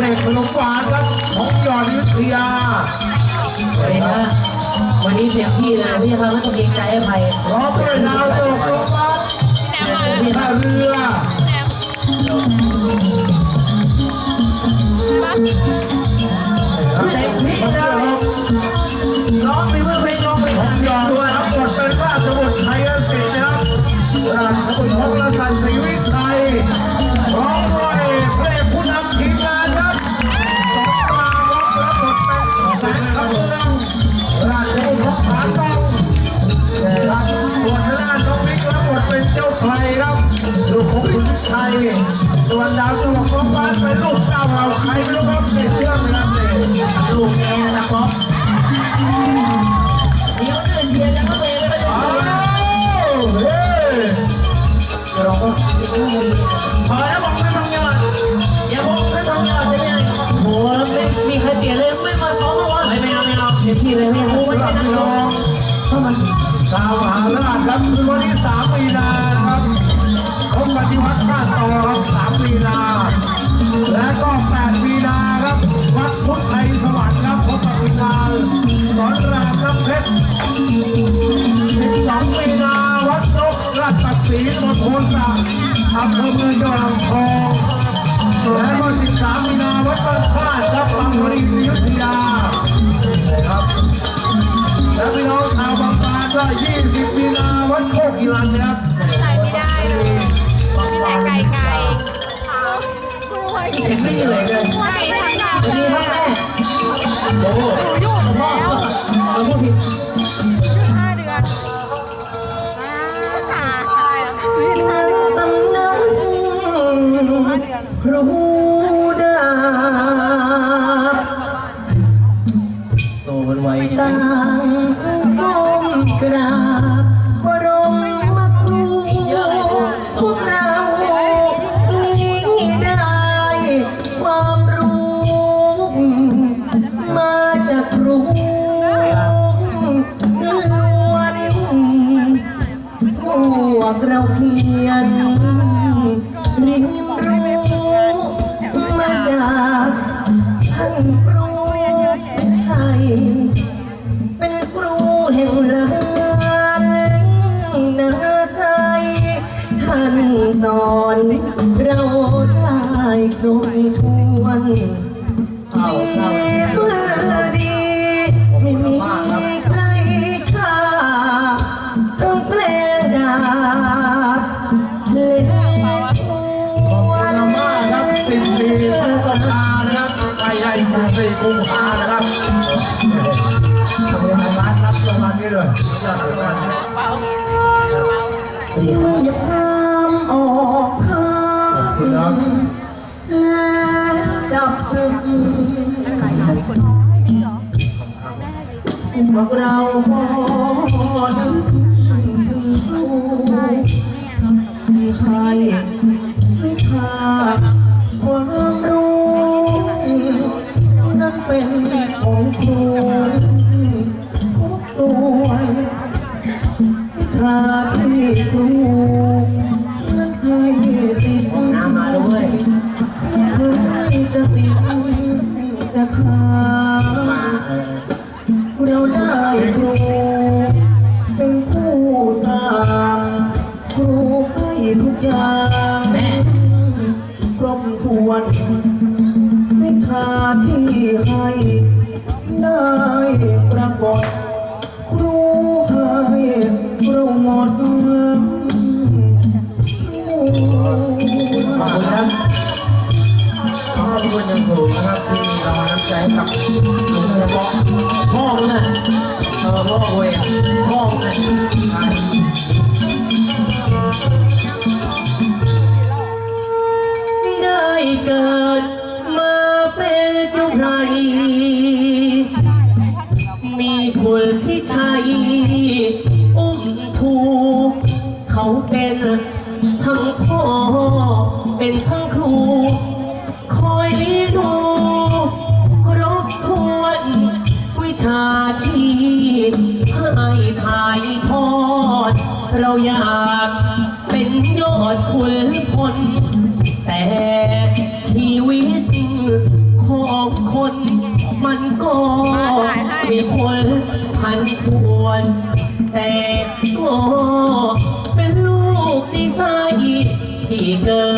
เพลงขนมหวานครับของยอดวิทยาเฮ้ยนะวันนี้เต็มที่เลยพี่ครับไม่ต้องเกรงใจให้ใครพร้อมด้วยดาวตกลงมาท่าเรือ ลูกของคุณไทยส่วนดาวตลกน้องบ้านเป็นลูกเจ้าเราใครไม่รู้ครับเด็กเชื่อมนะครับเด็กลูกแกนะครับเดี๋ยวเดินเชียร์กันก็เลยไม่ได้เฮ้ยเราก็พอแล้วบอกไม่ทำยอดอย่าบอกไม่ทำยอดจะไม่โอ้โหไม่มีใครเปลี่ยนเลยไม่มาซ้อมเมื่อวานไม่เอาไม่เอาเต็มที่เลยไม่เอาไม่ใช่นักร้องเข้ามาชาวมหาราชครับคือวันที่สามมีนาครับ ปฏิวัติบ้านโตครับสามมีนา และก็แปดมีนาครับ วัดพุทธไทยสวรรค์ครับพบกับพิการสอนรามน้ำเพชร12มีนา วัดนกราชปักศรีตำบลโพนสาอำเภอเมืองจังหวัดลำพองและก็13มีนา วัดบ้านพาดครับบางพลีอยุธยาครับและพี่น้องชาวบางปลาก็20มีนา วัดโคกอีรันครับ อีกไม่มีเหลือเลยใช่ทางนี้ครับแม่โอ้โหหยุดแล้วเราพูดผิดห้าเดือนอ่าห้าเดือนสำนักครูดาโตมันไวต่าง พวกเราพอนึกถึงครูที่ให้ไม่ค่าความรู้ มันก็มีคนพันควนแต่ก็เป็นลูกดีไซน์ที่เกิด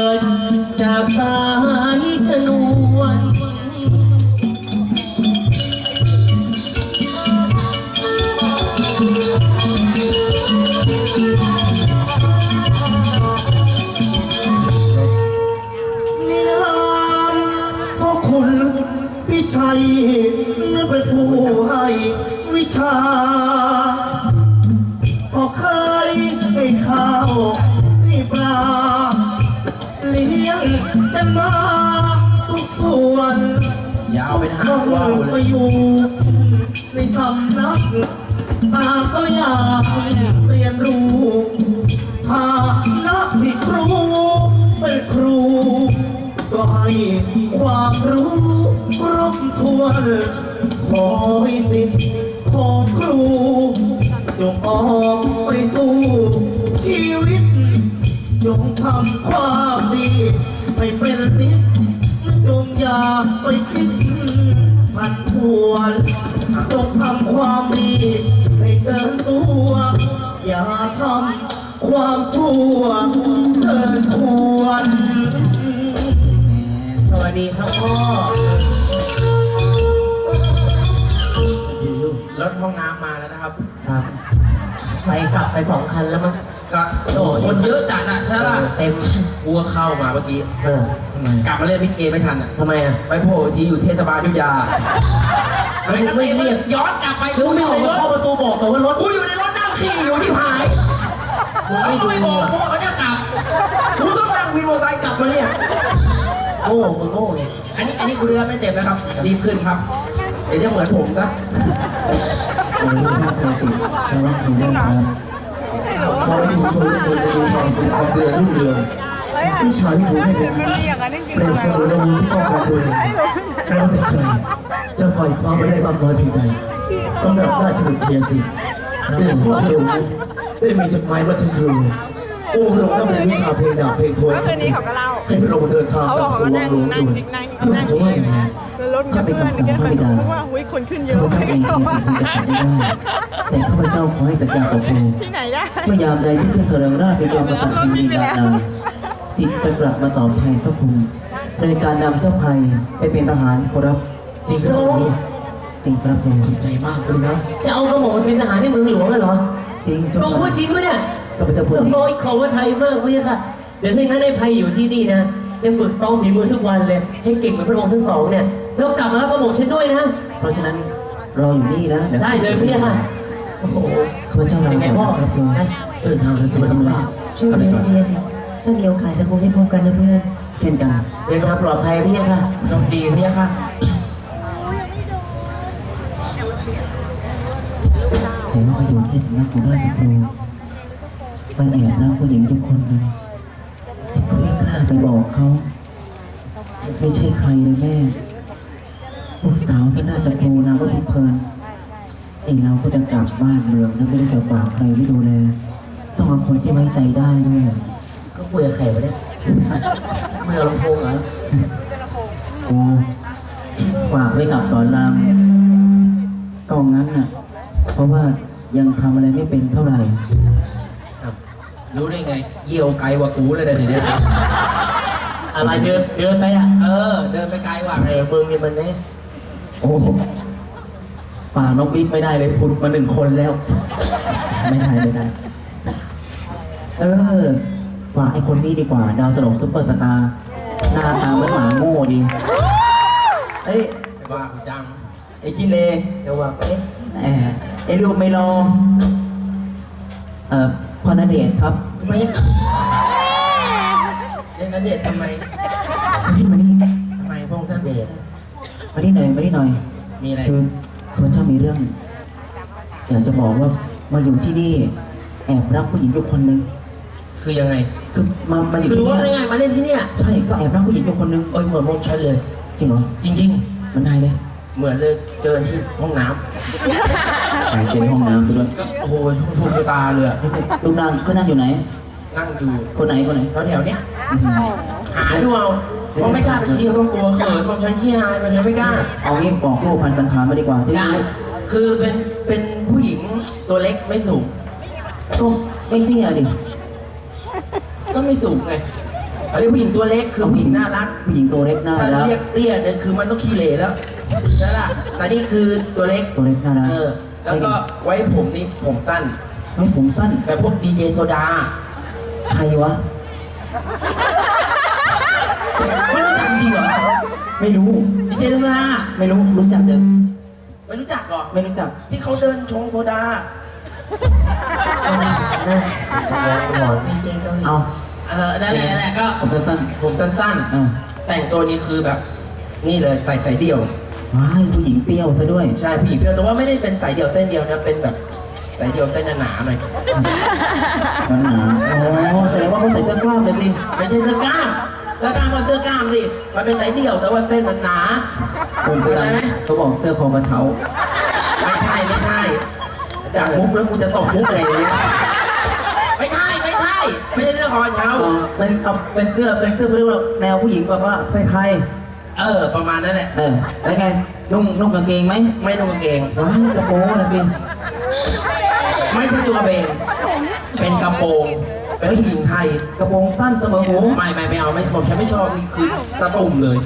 นั้นเป็นผู้ให้วิชาพอเคยให้ข้าวให้ปลา เลี้ยงกันมาทุกส่วนยาวเป็นหางว่าวไปเลยอยู่ในสำนักตาก็อยากเรียนรู้ฐานะที่ครูเป็นครู ก็ให้ความรู้ ครบถ้วนขอให้สิทธิ์ของครูจงออกไปสู่ชีวิต จงทำความดีให้เป็นนิดจงอย่าไปคิดผันผวนจงทำความดีให้เกินตัว อย่าทำความชั่วเกินควร สวัสดีครับพ่อ รถห้องน้ำมาแล้วนะครับ ครับ ไปกลับไปสองคันแล้วมั้งก็โอ้คนเยอะจัดอะใช่ป่ะเต็มกูก็เข้ามาเมื่อกี้ เออกลับมาเล่นพิกเกไม่ทันอะทำไมอะไปโผล่อีกทีอยู่เทศบาลยุธยาไม่ไม่ไม่ไม่เรีเรียยกกย้อนกลับไปรู้กูไม่อยู่ออกในรว่าถเข้าประตูบอกแต่ว่ารถกูอยู่ในรถนั่งขี่อยู่ที่หายมึงเขาไม่ก็ดูไม่บอกกูว่าเขาจะกลับกูต้องนั่งวินมอเตอร์ไซค์กลับมาเนี่ย โง่มึงโง่ไงอันนี้อันนี้กูเรือไม่เต็มนะครับรีบขึ้นครับ เดี๋ยวจะเหมือนผมนะเออน่าเธอสิแต่ว่าคุณเรื่องครับขอให้ทุกคนทุกคนจะมีความสุขความเจริญรุ่งเรืองวิชาที่ครูให้เป็นไม่มีอย่างนั้นจริงเปรียบเสมือนอาวุธที่ป้องกันตัวเองไม่ว่าเป็นใครจะไฟคว้าไม่ได้มากน้อยเพียงใดสำหรับราชบุตรเทียนสิซึ่งพวกเรานั้นได้มีจดหมายมาถึงครูโอ้พระองค์ต้องเรียนวิชาเพลงดาบเพลงทวนคืนนี้เขาก็เล่าให้พระองค์เดินทางเขากบลัอบกสู่ว่าวันั่งงหลวงนั่งด่วนนั่งพระองค์จะว่าอย่างไร แล้วรถกับเพื่อนแกไปบอกว่าอุ้ยคนขึ้นเยอะข้าพเจ้าเองคือสิ่งที่จะขัดไม่ได้แต่ข้าพเจ้าขอให้สัญญากับครูที่ไหนได้เมื่อยามใดที่ขึ้นเถริงราชเป็นจอมกษัตริย์แผ่นดินลานาสิทธิ์จะกลับมาตอบแทนพระคุณโดยการนำเจ้าภัยไปเป็นทหารขอรับจริงครับครูจริงครับผมใจมากเลยนะจะเอากระหม่อมเป็นทหารที่เมืองหลวงเหรอจริงลงพูดจริงปะเนี่ยข้าพเจ้าพูดจโอ้ริงโหขอว่าไทยมากพี่ค่ะเดี๋ยวถ้าอย่างนั้นไอ้ภัยอยู่ที่นี่นะ จะฝึกซ้อมฝีมือทุกวันเลย ให้เก่งเหมือนพระองค์ทั้งสองเนี่ยแล้วกลับมาแล้วก็บอกฉันด้วยนะ เพราะฉะนั้นรออยู่นี่นะดี๋วได้เลยพี่ค่ะโอ้โหข้าพเจ้าลาเป็นไงพ่อครับผมนะเดินทางแล้วสิครับลาช่วยกันนะเชียร์สิถ้ามีโอกาสจะคงได้พบกันนะเพื่อน เช่นกันเดินทางปลอดภัยพี่ค่ะโชคดีพี่ค่ะเห็นว่าไปอยู่ที่สำนักของราชครูไปแอบรักผู้หญิงทุกคนหนึ่งแต่ก็ ไม่กล้าไปบอกเขา ไม่ใช่ใครเลยแม่ ลูกสาวที่น่าจะครูนามว่าพี่เพลินไอเราก็จะกลับบ้านเมืองแล้วไม่ได้จะฝากใครไม่ดูแล ต้องเอาคนที่ไว้ใจได้ด้วยก็คุยกับใครวะเนี่ยคุยกับลำโพงเหรอกูฝากไว้กับสอนรามก็งั้นน่ะ เพราะว่ายังทำอะไรไม่เป็นเท่าไหร่ รู้ได้ไง เยี่ยวไกลกว่ากูเลยนะทีเนี้ยอะไรเดินเดินไปอะเออ เดินไปไกลกว่าไอ้เลยมึงเนี่ยมันเนี่ยโอ้ฝากน้องบิ๊กไม่ได้เลยพุดมาหนึ่งคนแล้ว ไม่ได้ไม่ได้ เออฝากไอ้คนนี้ดีกว่า ดาวตลกซุปเปอร์สตาร์หน้าตาเหมือนหมาโง่ดีเอ้ยว่ากูจังไอ้กิเลเดี๋ยวว่าเอ๊ะแหมไอ้ลูกไม่รอเอ่อ พ่อณเดชน์ครับทำไมอะเล่นนันเดชน์ทำไมมานี่มานี่ทำไมพวกท่านเดชน์มานี่หน่อยมานี่หน่อย มีอะไรคือข้าพเจ้ามีเรื่อง อยากจะบอกว่ามาอยู่ที่นี่ แอบรักผู้หญิงอยู่คนหนึ่งคือยังไง คือมามาอยู่คือที่ว่านี่ไงมาเล่นที่เนี่ยใช่ก็แอบรักผู้หญิงอยู่คนหนึ่งเอ้ยเหมือนพวกฉันเลย จริงเหรอจริง มันได้เลย ๆ เหมือนเลยเจอที่ห้องน้ หายใจในห้องน้ำซะด้วยำก็โอ้โหทุ่มตาเลยอะลูกนางก็นั่งอยู่ไหน นั่งอยู่คนไหนคนไหนแถวๆเนี้ยอื้อหือหาดูเอาเพราะไม่กล้าไปชี้เขาต้องกลัวเขินผมฉันขี้อายมันฉันไม่กล้า เอางี้บอกรูปพันสันฐานมาดีกว่าจะได้ได้รู้คือเป็นเป็นผู้หญิงตัวเล็กไม่สูงก็ไม่เตี้ยดิก็ไม่สูงไงเขาเรียกผู้หญิงตัวเล็กคือผู้หญิงน่ารักผู้หญิงตัวเล็กน่าถ้ารักเรียกเตี้ยเนี่ยคือมันต้องขี้เหร่แล้วใช่ล่ะแต่นี่คือตัวเล็กตัวเล็กน่ารักเออ แล้วก็ไว้ผมนี่ผมสั้น ไม่ผมสั้น แบบพวกดีเจโซดา ใครวะ ไม่รู้จักจริงเหรอ ไม่รู้ ดีเจโซดา ไม่รู้ รู้จักเดินไม่รู้จักเหรอ ไม่รู้จัก ที่เขาเดินชงโซดา เอาเออนั่นแหละนั่นแหละก็ ผมจะสั้น ผมสั้นอ่าๆแต่งตัวนี้คือแบบ นี่เลยใส่สายเดี่ยว ว้ายผู้หญิงเปรี้ยวซะด้วย ใช่ผู้หญิงเพียวแต่ว่าไม่ได้เป็นสายเดี่ยวเส้นเดียวนะเป็นแบบสายเดี่ยวเส้นหนาๆหน่อยหนาๆอ๋อแสดงว่าเขาใส่เสื้อกล้ามเลยสิไม่ใช่เสื้อกล้ามเสื้อกล้ามมันเสื้อกล้ามสิมันเป็นสายเดี่ยวแต่ว่าเส้นมันหนาผมเข้าใจไหมเขาบอกเสื้อคอกระเช้าไม่ใช่ไม่ใช่จากมุกแล้วกูจะตกมุกอะไรอย่างเงี้ยไม่ใช่ไม่ใช่ไม่ใช่เรื่องของเช้าเออเป็นเอาเป็นเสื้อเป็นเสื้อเรียกว่าแนวผู้หญิงแบบว่าไทย เออ ประมาณนั้นแหละๆเออแล้วไงนุ่งนุ่งกางเกงไหมไม่นุ่งกางเกง ว้ายกระโปรงนะสิไม่ใช่ตัวเบงเป็นกระโปรงเป็นผู้หญิงไทย กระโปรงสั้นเสมอหูไม่ไม่ไม่เอาไม่ผมฉันไม่ชอบนี่คือตะตุ่มเลย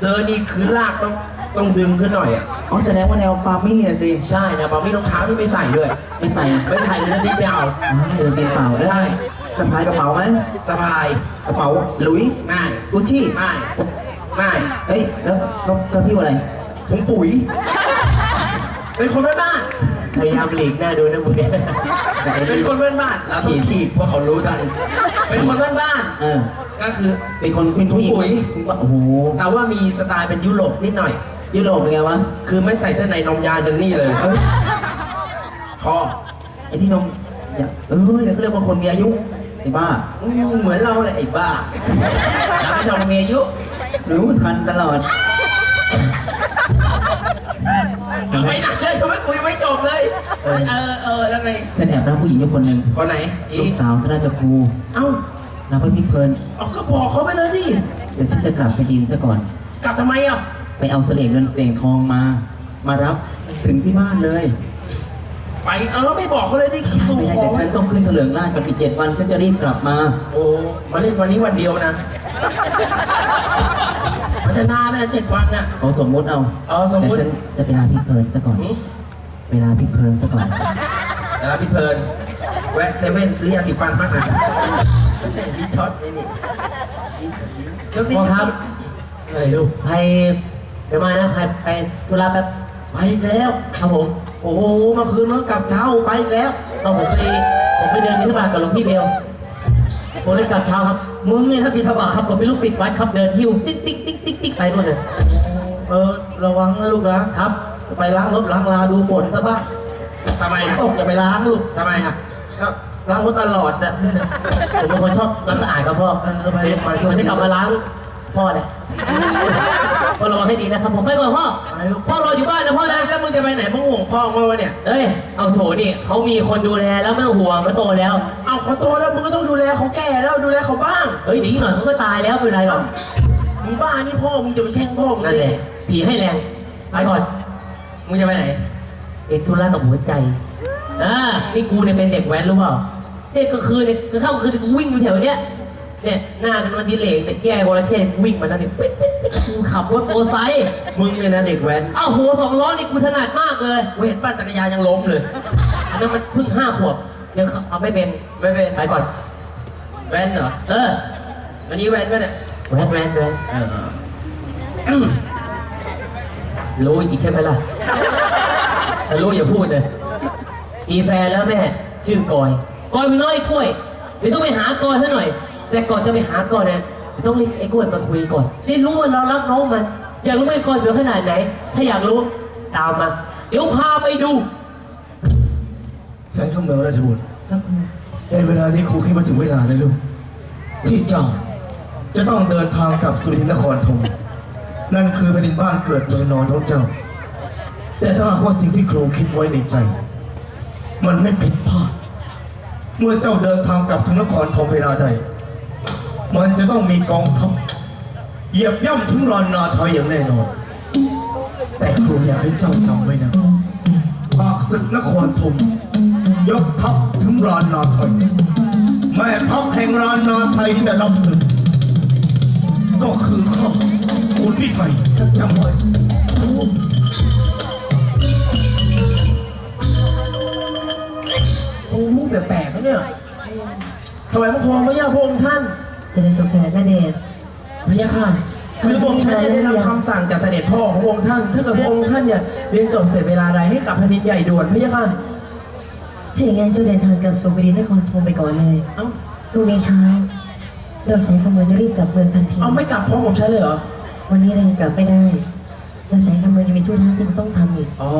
เธอนี่คือลากต้องต้องดึงขึ้นหน่อยอะอ๋อแสดงว่าแนวปามี่อะสิใช่นะบอกมีรองเท้าที่ไม่ใส่ด้วย ไม่ใส่ไม่ใส่เลยที่ไปเอาว้ายเดินเกงเปล่าได้สะพายกระเป๋าไหมสบายกระเป๋าหลุยไม่กุชชี่ไม่ ไม่ เฮ้ย แล้วแล้วแล้วพี่ว่าอะไรถุงปุ๋ย เป็นคนบ้านบ้านพยายามหลีกหน้าดูนะมึงเนี่ยเป็นคนบ้านบ้านเราต้องฉีดเพราะเขารู้ทันเป็นคนบ้านบ้านเออ ก็คือ เป็นคนเป็นผู้หญิงปุ๋ยโอ้โหแต่ว่ามีสไตล์เป็นยุโรปนิดหน่อย ยุโรปเป็นไงวะ คือไม่ใส่เสื้อในนมยาดังนี่เลยคอไอ้ที่นมอย่าเออเดี๋ยวเขาเรียกว่าคนมีอายุไอ้บ้า อืมเหมือนเราเลยไอ้บ้าแล้วไม่ชอบมีอายุ รู้ทันตลอดไม่นานเลยทำไมคุยไม่จบเลยเออเออ เออแล้วไงฉันแอบรักผู้หญิงอยู่คนหนึ่งคนไหนอีลูกสาวท่านราชครูเอ้ารักไว้พี่เพลินเอาก็บอกเขาไปเลยดิเดี๋ยวฉันจะกลับไปดินซะก่อน กลับทำไมอะ ไปเอาเสลงเงินเสลงทองมา มารับถึงที่บ้านเลย ไปเออไม่บอกเขาเลยดิไม่ให้ขอแต่ฉันต้องขึ้นเถลิงราชกับอีกเจ็ดวันฉันจะรีบกลับมา โอ้มาเล่นวันนี้วันเดียวนะมัน จะนานไหมนะเจ็ดวันน่ะ เขาสมมุติเอาเอาสมมุติ แต่ฉันจะไปลาพี่เพลินซะก่อนหืมเวลาพี่เพลินซะก่อนแล้วพี่เพลินแวะเซเว่นซื้อยาสีฟันมากนะพี่ช็อตนี่นี่ยกนิ้พ่อครับอะไรลูกไปเดี๋ยวมานะไปไปธุระแป๊บไปแล้ว ครับผมโอ้โหเมื่อคืนเมื่อกลับเช้าไปแล้ว ต้องผมไปผมไปเดินบิณฑบาตกับหลวงพี่เบล ผมเลยกลับเช้าครับ มึงเนี่ยถ้าบินทบาทครับผมเป็นลูกศิษย์วัดครับเดินหิ้วติ๊กติ๊กติ๊กติ๊กติ๊กไปนู่นเลย เออ ระวังนะลูกนะครับ ไปล้างรถล้างลาดูฝนซะบ้างทำไมตกอย่าไปล้างลูกทำไมอะก็ล้างรถตลอดอะ ผมเป็นคนชอบรักสะอาดครับพ่อเออไปไปไปมันจะกลับมาล้างพ่อเนี่ยพ่อระวังให้ดีนะครับผมไปก่อนพ่อ ไปลูกพ่อรออยู่บ้านนะพ่อนะแล้วมึงจะไปไหนมึงห่วงพ่อมาวะเนี่ย เอ้ย เอาโถนี่เขามีคนดูแลแล้วไม่ต้องห่วงเขาโตแล้ว เอาเขาโตแล้วมึงก็ต้องดูแลเขาแก่แล้วดูแลเขาบ้างเฮ้ยเดี๋ยวอีกหน่อยเขาก็ตายแล้วไม่เป็นไรหรอกมึงบ้านี่พ่อมึงจะไปแช่งพ่อมึงนั่นแหละผีให้แรงไปก่อนมึงจะไปไหนเอกธุระกับหัวใจอ่านี่กูเนี่ยเป็นเด็กแว้นรู้เปล่าเนี่ยก็คือเนี่ยก็เข้าคืนกูวิ่งอยู่แถวเนี้ย เนี่ยหน้ากันวันดีเหลกแต่แย่วรเชษกูวิ่งมาแล้วเนี่ยปิ๊ดปิ๊ดปิ๊ดกูขับรถโมอไซค์มึงเนี่ยนะเด็กแว้นอ้าวหัวสองล้อนี่กูถนัดมากเลยกูเห็นปั่นจักรยานยังล้มเลยอันนั้นมันเพิ่งห้าขวบยังเอาไม่เป็นไม่เป็นไปก่อน แว้นเหรอเออวันนี้แว้นไหมเนี่ยแว้นแว้นแว้นเอออืมรู้อีกใช่ไหมล่ะถ้ารู้อย่าพูดเลยมีแฟนแล้วแม่ ชื่อกอย กอยมีน้อยไอ้กล้วยเดี๋ยวต้องไปหากอยซะหน่อย แต่ก่อนจะไปหากอยเนี่ยต้องเรียกไอ้กล้วยมาคุยก่อนได้รู้ว่าเรารักน้องมันอยากรู้ว่าไอ้กอยสวยขนาดไหน ถ้าอยากรู้ตามมา เดี๋ยวพาไปดูแสนคำเมืองราชบุตรในเวลานี้ครูคิดว่าถึงเวลาแล้วลูกที่เจ้าจะต้องเดินทางกลับสุรินทร์นครธมนั่นคือแผ่นดินบ้านเกิดเมืองนอนของเจ้า แต่ถ้าหากว่าสิ่งที่ครูคิดไว้ในใจ มันไม่ผิดพลาด เมื่อเจ้าเดินทางกลับถึงนครธมเวลาใด มันจะต้องมีกองทัพเหยียบย่ำถึงรอนนาทอยอย่างแน่นอน แต่ครูอยากให้เจ้าจำไว้นะปากศึกนครธมยกทัพถึงรอนนาทอยแม่ทัพแห่งรอนนาไทยที่จะรับศึก ก็คือข้าคุณพี่ไทยจำไว้โอ้โหแปลกๆนะเนี่ยทำไมพระคองพระยาพระองค์ท่าน จะได้สงแารนาเดชน์พระยาค่ะคือพระองค์ท่านเนี่ยได้รับคำสั่งจากเสด็จพ่อของพระองค์ท่านถ้าเกิดพระองค์ท่านเนี่ยเรียนจบเสร็จเวลาใดให้กลับแผ่นดินใหญ่ด่วนพระยาค่ะถ้าอย่างนั้นเจ้าเดินทางกลับสู่บรินครธมไปก่อนเลยเอ้าพรุ่งนี้เช้าเราแสงขโมยจะรีบกลับเมืองทันทีเอาไม่กลับพร้อมผมใช้เลยเหรอวันนี้เรายังกลับไม่ได้เราแสงขโมยยังมีธุระที่จะต้องทำอีกอ๋อ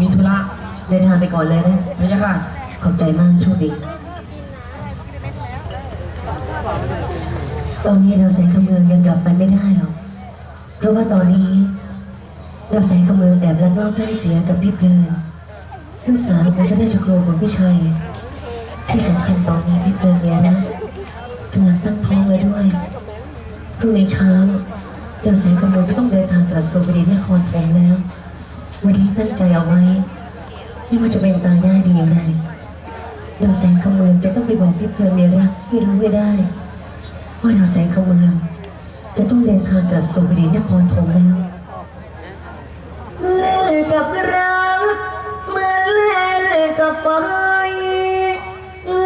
มีธุระเดินทางไปก่อนเลยนะพระยาค่ะขอบใจมากโชคดี ตอนนี้เราแสงขเมืองยังกลับไปไม่ได้หรอก เพราะว่าตอนนี้เราแสงขเมืองแอบลักลอบได้เสียกับพี่เพลินลูกสาวของเจ้าแม่ชโครของพี่ชัย ที่สำคัญตอนนี้พี่เพลินเนี่ยนะกำลังตั้งท้องเลยด้วยพรุ่งนี้เช้าเราแสงขเมืองจะต้องเดินทางกลับสู่บริเวณนครธมแล้ว วันนี้ตั้งใจเอาไว้ไม่ว่าจะเป็นตายได้ดีอย่างไรเราแสงขเมืองจะต้องไปบอกพี่เพลินเมียรักให้รู้ให้ได้ ว่าเราแสงขเมืองจะต้องเดินทางกลับสู่บรินครธมแล้วเล่นกับรักเมื่อเล่นกับไฟเมื่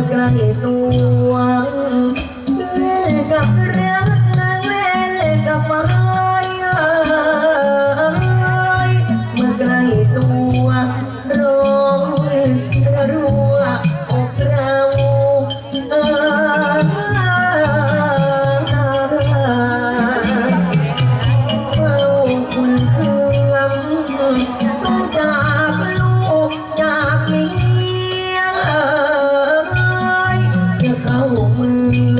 อไกลตัว จะ